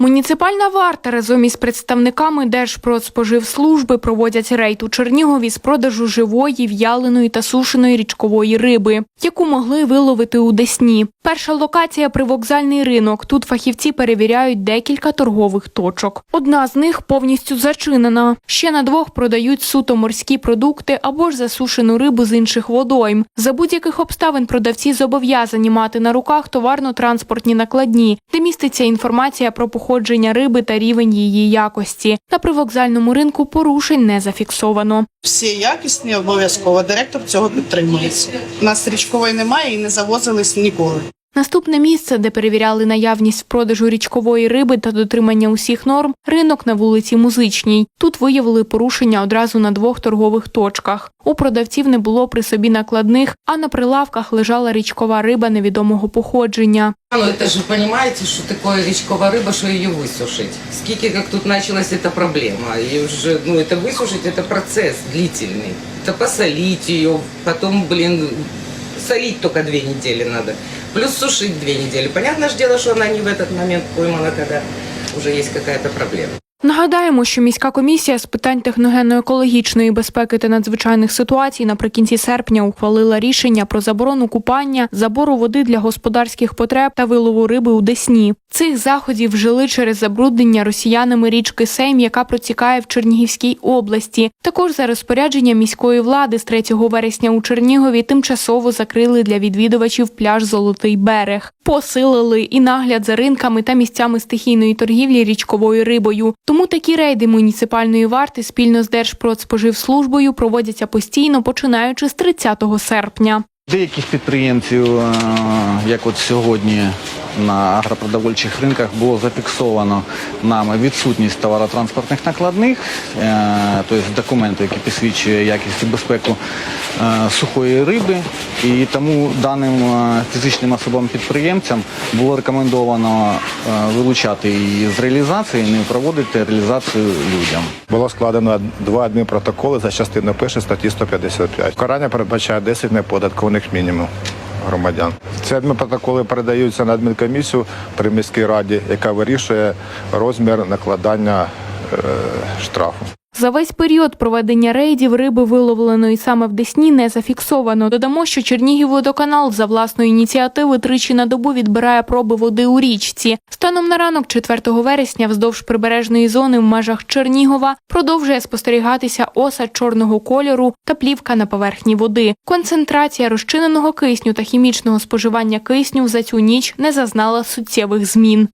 Муніципальна варта разом із представниками Держпродспоживслужби проводять рейд у Чернігові з продажу живої, в'яленої та сушеної річкової риби, яку могли виловити у Десні. Перша локація привокзальний ринок. Тут фахівці перевіряють декілька торгових точок. Одна з них повністю зачинена. Ще на двох продають суто морські продукти або ж засушену рибу з інших водойм. За будь-яких обставин продавці зобов'язані мати на руках товарно-транспортні накладні, де міститься інформація про походження риби та рівень її якості. На привокзальному ринку порушень не зафіксовано. Всі якісні обов'язково. Директор цього підтримується. У нас річкової немає і не завозились ніколи. Наступне місце, де перевіряли наявність в продажу річкової риби та дотримання усіх норм, ринок на вулиці Музичній. Тут виявили порушення одразу на двох торгових точках. У продавців не було при собі накладних, а на прилавках лежала річкова риба невідомого походження. Ну это же понимаете, что такое речковая рыба, что ее высушить. Скільки как тут началась эта проблема. И уже, ну это высушить, это процесс длительный. Это посолить ее, потом, блин, солить только две недели надо. Плюс сушить две недели. Понятное же дело, что она не в этот момент поймана, когда уже есть какая-то проблема. Нагадаємо, що міська комісія з питань техногенно-екологічної безпеки та надзвичайних ситуацій наприкінці серпня ухвалила рішення про заборону купання, забору води для господарських потреб та вилову риби у Десні. Цих заходів вжили через забруднення росіянами річки Сейм, яка протікає в Чернігівській області. Також за розпорядження міської влади з 3 вересня у Чернігові тимчасово закрили для відвідувачів пляж Золотий берег. Посилили і нагляд за ринками та місцями стихійної торгівлі річковою рибою. Тому такі рейди муніципальної варти спільно з Держпродспоживслужбою проводяться постійно, починаючи з 30 серпня. Деяких підприємців, е, як от сьогодні на агропродовольчих ринках, було зафіксовано нами відсутність товаротранспортних накладних, е, тобто документу, який посвідчує якість і безпеку е, сухої риби. І тому даним е, фізичним особам-підприємцям було рекомендовано вилучати її з реалізації, не проводити реалізацію людям. Було складено два адмінпротоколи за частиною першої статті 155. Карання передбачає 10 неподаткових мінімум громадян. Ці адмінпротоколи передаються на адмінкомісію при міській раді, яка вирішує розмір накладання е, штрафу. За весь період проведення рейдів риби, виловленої саме в Десні, не зафіксовано. Додамо, що Чернігівводоканал за власної ініціативи тричі на добу відбирає проби води у річці. Станом на ранок 4 вересня вздовж прибережної зони в межах Чернігова продовжує спостерігатися осад чорного кольору та плівка на поверхні води. Концентрація розчиненого кисню та хімічного споживання кисню за цю ніч не зазнала суттєвих змін.